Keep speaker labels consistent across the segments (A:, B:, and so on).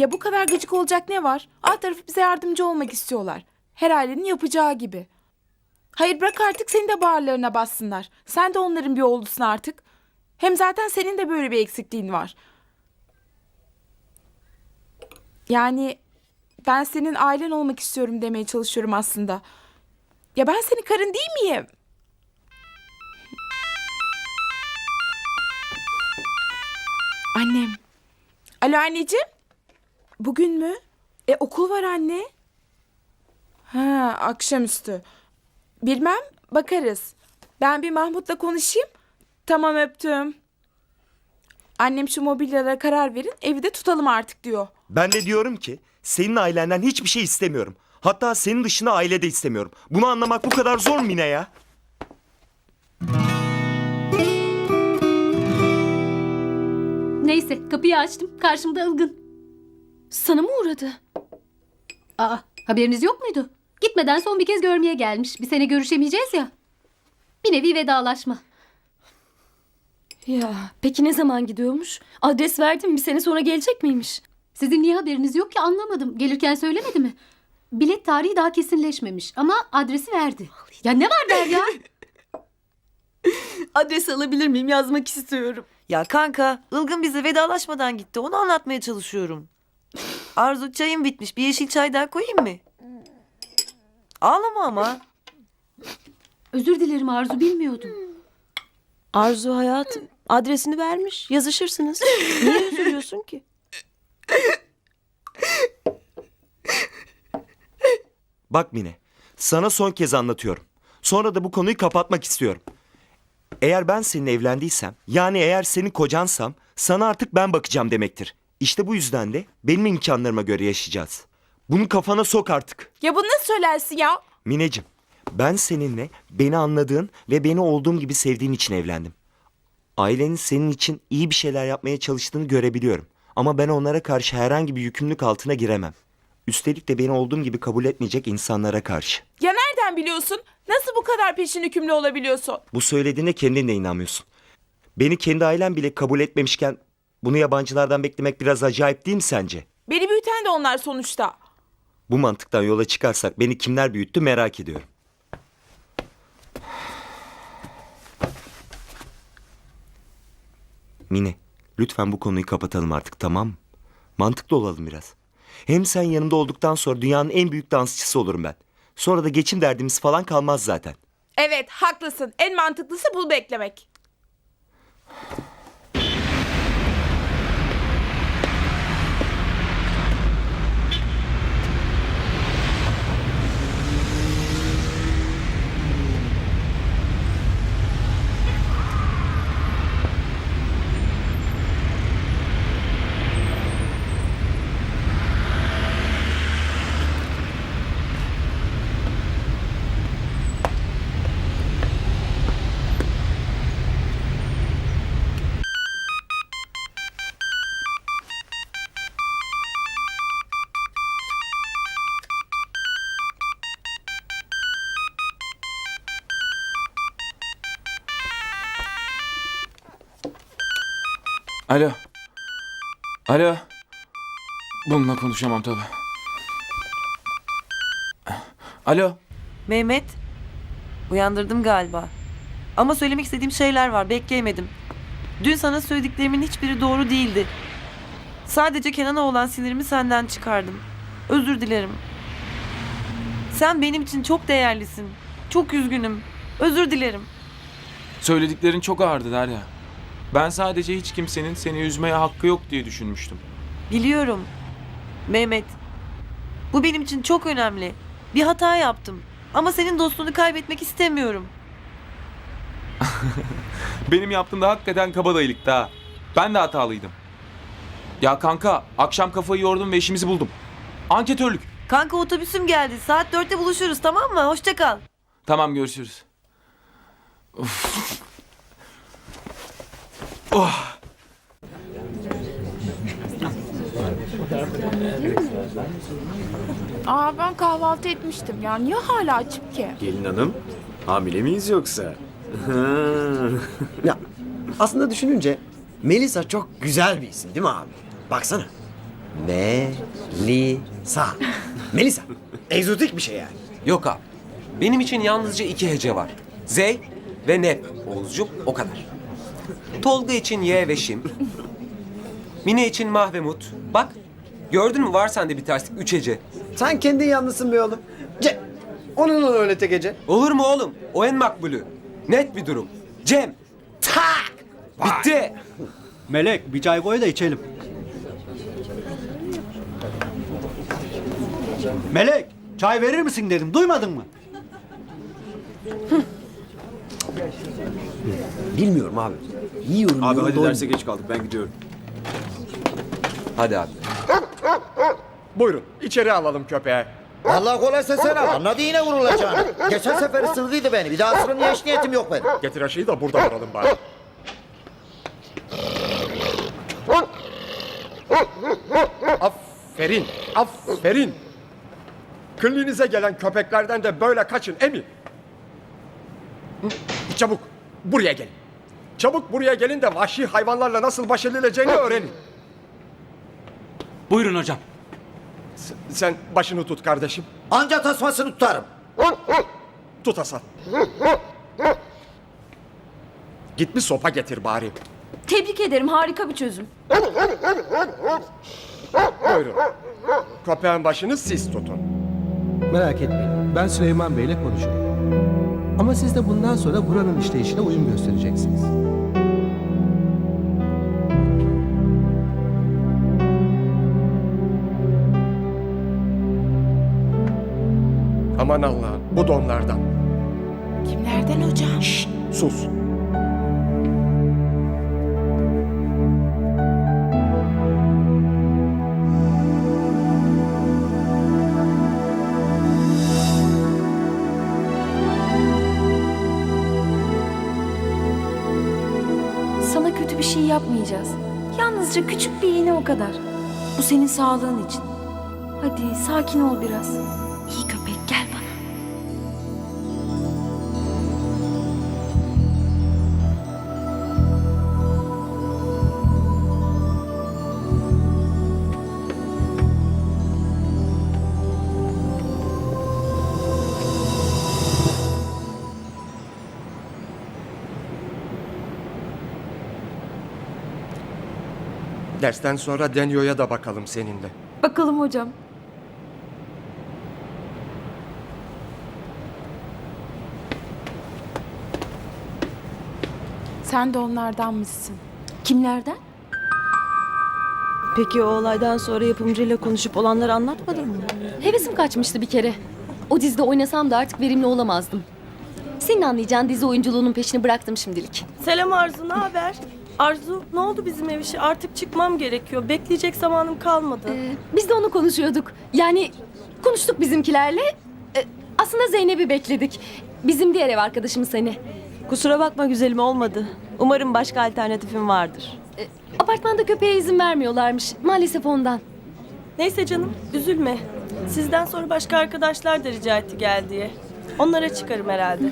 A: Ya bu kadar gıcık olacak ne var? Alt tarafı bize yardımcı olmak istiyorlar. Her ailenin yapacağı gibi. Hayır bırak artık seni de bağırlarına bassınlar. Sen de onların bir oğlusun artık. Hem zaten senin de böyle bir eksikliğin var. Yani ben senin ailen olmak istiyorum demeye çalışıyorum aslında. Ya ben senin karın değil miyim? Annem. Alo anneciğim. Bugün mü? E okul var anne. Ha akşamüstü. Bilmem bakarız. Ben bir Mahmut'la konuşayım. Tamam öptüm. Annem şu mobilyalara karar verin evi de tutalım artık diyor.
B: Ben de diyorum ki senin ailenden hiçbir şey istemiyorum. Hatta senin dışında aile de istemiyorum. Bunu anlamak bu kadar zor mu Mine ya?
C: Neyse kapıyı açtım. Karşımda ılgın.
D: Sana mı uğradı?
C: Aa haberiniz yok muydu? Gitmeden son bir kez görmeye gelmiş. Bir sene görüşemeyeceğiz ya. Bir nevi vedalaşma.
D: Ya peki ne zaman gidiyormuş? Adres verdim bir sene sonra gelecek miymiş?
C: Sizin niye haberiniz yok ki anlamadım. Gelirken söylemedi mi? Bilet tarihi daha kesinleşmemiş ama adresi verdi. Ya ne var der ya?
D: Adres alabilir miyim? Yazmak istiyorum.
E: Ya kanka, Ilgın bize vedalaşmadan gitti. Onu anlatmaya çalışıyorum. Arzu çayım bitmiş. Bir yeşil çay daha koyayım mı? Ağlama ama.
C: Özür dilerim Arzu bilmiyordum.
D: Arzu hayatım adresini vermiş. Yazışırsınız. Niye üzülüyorsun ki?
B: Bak Mine, sana son kez anlatıyorum. Sonra da bu konuyu kapatmak istiyorum. Eğer ben seninle evlendiysem, yani eğer senin kocansam, sana artık ben bakacağım demektir. İşte bu yüzden de benim imkanlarıma göre yaşayacağız. Bunu kafana sok artık.
A: Ya bunu nasıl söylersin ya?
B: Mineciğim, ben seninle beni anladığın ve beni olduğum gibi sevdiğin için evlendim. Ailenin senin için iyi bir şeyler yapmaya çalıştığını görebiliyorum. Ama ben onlara karşı herhangi bir yükümlülük altına giremem. Üstelik de beni olduğum gibi kabul etmeyecek insanlara karşı.
A: Ya nereden biliyorsun? Nasıl bu kadar peşin hükümlü olabiliyorsun?
B: Bu söylediğine kendin de inanmıyorsun. Beni kendi ailem bile kabul etmemişken bunu yabancılardan beklemek biraz acayip değil mi sence?
A: Beni büyüten de onlar sonuçta.
B: Bu mantıktan yola çıkarsak beni kimler büyüttü merak ediyorum. Mine, lütfen bu konuyu kapatalım artık tamam mı? Mantıklı olalım biraz. Hem sen yanımda olduktan sonra dünyanın en büyük dansçısı olurum ben. Sonra da geçim derdimiz falan kalmaz zaten.
A: Evet haklısın. En mantıklısı bunu beklemek.
F: Alo. Alo. Bununla konuşamam tabii. Alo.
E: Mehmet, uyandırdım galiba. Ama söylemek istediğim şeyler var. Bekleyemedim. Dün sana söylediklerimin hiçbiri doğru değildi. Sadece Kenan'a olan sinirimi senden çıkardım. Özür dilerim. Sen benim için çok değerlisin. Çok üzgünüm. Özür dilerim.
F: Söylediklerin çok ağırdı Derya. Ben sadece hiç kimsenin seni üzmeye hakkı yok diye düşünmüştüm.
E: Biliyorum. Mehmet. Bu benim için çok önemli. Bir hata yaptım. Ama senin dostluğunu kaybetmek istemiyorum.
F: Benim yaptığım da hakikaten kabadayılıktı ha. Ben de hatalıydım. Ya kanka akşam kafayı yordum ve işimizi buldum. Anketörlük.
E: Kanka otobüsüm geldi. Saat dörtte buluşuruz tamam mı? Hoşça kal.
F: Tamam görüşürüz. Of. Oh.
A: Aa ben kahvaltı etmiştim ya. Niye hala açık ki?
G: Gelin hanım, hamile miyiz yoksa?
H: Ya aslında düşününce Melisa çok güzel bir isim değil mi abi? Baksana. Melisa. Melisa. Egzotik bir şey yani.
I: Yok abi. Benim için yalnızca iki hece var. Z ve Nep. Oğuzcum o kadar. Tolga için Y ve Şim. Mine için Mah ve Mut. Bak gördün mü var sende bir terslik. Üç hece.
H: Sen kendin yalnızsın be oğlum. Ce. Onunla öyle tek gece.
I: Olur mu oğlum? O en makbulü. Net bir durum. Cem. Tak. Bitti.
J: Melek bir çay koy da içelim. Melek çay verir misin dedim duymadın mı?
H: Bilmiyorum abi. Yiyorum.
G: Abi hadi derse geç kaldık ben gidiyorum.
I: Hadi abi.
K: Buyurun içeri alalım köpeğe.
H: Vallahi kolaysa sen al. Anladı yine vurulacağını. Geçen sefer ısırdıydı beni. Bir daha ısırmaya hiç niyetim yok benim.
K: Getir aşıyı da burada vuralım bari. Aferin, aferin. Kliniğinize gelen köpeklerden de böyle kaçın emin. Çabuk buraya gelin. Çabuk buraya gelin de vahşi hayvanlarla nasıl baş edileceğini öğrenin.
J: Buyurun hocam.
K: S- Sen başını tut kardeşim.
H: Anca tasmasını tutarım.
K: Tut Hasan. Git bir sopa getir bari.
D: Tebrik ederim harika bir çözüm.
K: Buyurun. Köpeğin başını siz tutun.
L: Merak etmeyin. Ben Süleyman Bey'le konuşurum. Ama siz de bundan sonra buranın işleyişine uyum göstereceksiniz.
K: Aman Allah'ım bu da onlardan.
A: Kimlerden hocam?
K: Sus.
D: Yapmayacağız. Yalnızca küçük bir iğne o kadar. Bu senin sağlığın için. Hadi sakin ol biraz.
K: Dersten sonra Denyo'ya da bakalım seninle.
D: Bakalım hocam.
A: Sen de onlardan mısın?
D: Kimlerden?
E: Peki o olaydan sonra yapımcıyla konuşup olanları anlatmadın mı?
C: Hevesim kaçmıştı bir kere. O dizide oynasam da artık verimli olamazdım. Senin anlayacağın dizi oyunculuğunun peşini bıraktım şimdilik.
E: Selam Arzu ne haber? Arzu ne oldu bizim ev işi? Artık çıkmam gerekiyor. Bekleyecek zamanım kalmadı.
C: Ee, biz de onu konuşuyorduk. Yani konuştuk bizimkilerle. Ee, aslında Zeynep'i bekledik. Bizim diğer ev arkadaşımız hani.
E: Kusura bakma güzelim olmadı. Umarım başka alternatifin vardır.
C: Ee, apartmanda köpeğe izin vermiyorlarmış. Maalesef ondan.
E: Neyse canım üzülme. Sizden sonra başka arkadaşlar da rica etti gel diye. Onlara çıkarım herhalde.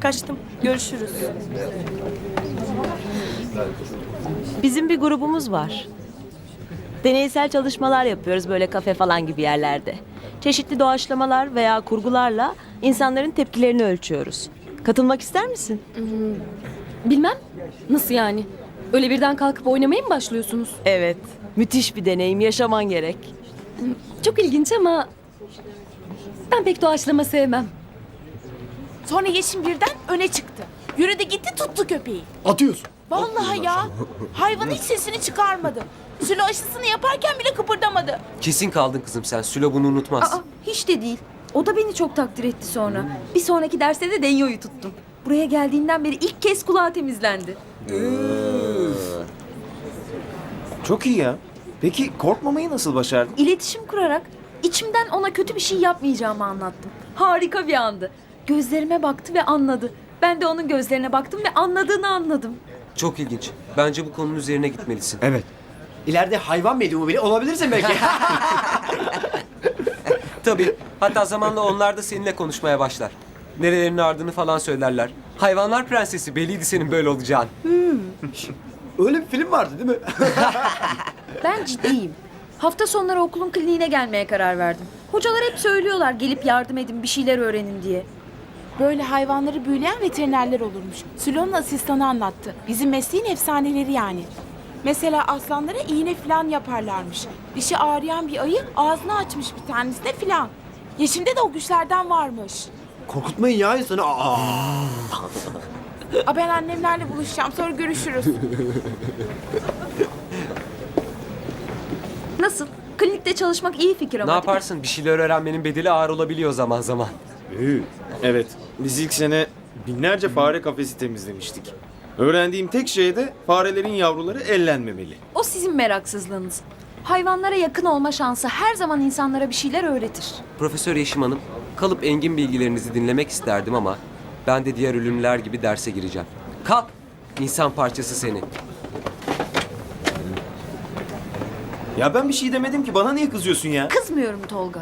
E: Kaçtım. Görüşürüz. Bizim bir grubumuz var. Deneysel çalışmalar yapıyoruz böyle kafe falan gibi yerlerde. Çeşitli doğaçlamalar veya kurgularla insanların tepkilerini ölçüyoruz. Katılmak ister misin?
C: Bilmem. Nasıl yani? Öyle birden kalkıp oynamaya mı başlıyorsunuz?
E: Evet. Müthiş bir deneyim. Yaşaman gerek.
C: Çok ilginç ama ben pek doğaçlama sevmem.
A: Sonra Yeşim birden öne çıktı. Yürüdü gitti tuttu köpeği.
H: Atıyorsun.
A: Vallahi ya. Hayvan hiç sesini çıkarmadı. Sülo aşısını yaparken bile kıpırdamadı.
I: Kesin kaldın kızım sen. Sülo bunu unutmaz.
D: Aa, hiç de değil. O da beni çok takdir etti sonra. Bir sonraki derste de Denyo'yu tuttum. Buraya geldiğinden beri ilk kez kulağı temizlendi.
G: Çok iyi ya. Peki korkmamayı nasıl başardın?
D: İletişim kurarak içimden ona kötü bir şey yapmayacağımı anlattım. Harika bir andı. Gözlerime baktı ve anladı. Ben de onun gözlerine baktım ve anladığını anladım.
I: Çok ilginç. Bence bu konunun üzerine gitmelisin.
H: Evet. İleride hayvan medyumu bile olabilirsin belki.
I: Tabii. Hatta zamanla onlar da seninle konuşmaya başlar. Nerelerinin ardını falan söylerler. Hayvanlar prensesi belliydi senin böyle olacağın.
H: Öyle bir film vardı değil mi?
D: Ben ciddiyim. Hafta sonları okulun kliniğine gelmeye karar verdim. Hocalar hep söylüyorlar gelip yardım edin bir şeyler öğrenin diye.
A: Böyle hayvanları büyüleyen veterinerler olurmuş. Sülo'nun asistanı anlattı. Bizim mesleğin efsaneleri yani. Mesela aslanlara iğne falan yaparlarmış. Dişi ağrıyan bir ayı ağzını açmış bir tanesine filan. Yeşim'de de o güçlerden varmış.
G: Korkutmayın ya insanı. Aa.
A: Aa, ben annemlerle buluşacağım. Sonra görüşürüz.
D: Nasıl? Klinikte çalışmak iyi fikir ama
I: Ne
D: değil mi?
I: yaparsın? Bir şeyler öğrenmenin bedeli ağır olabiliyor zaman zaman.
G: Üü, Evet. Biz ilk sene binlerce fare kafesi temizlemiştik. Öğrendiğim tek şey de farelerin yavruları ellenmemeli.
D: O sizin meraksızlığınız. Hayvanlara yakın olma şansı her zaman insanlara bir şeyler öğretir.
I: Profesör Yeşim Hanım, kalıp engin bilgilerinizi dinlemek isterdim ama ben de diğer ölümler gibi derse gireceğim. Kalk! İnsan parçası seni.
G: Ya ben bir şey demedim ki bana niye kızıyorsun ya?
D: Kızmıyorum Tolga.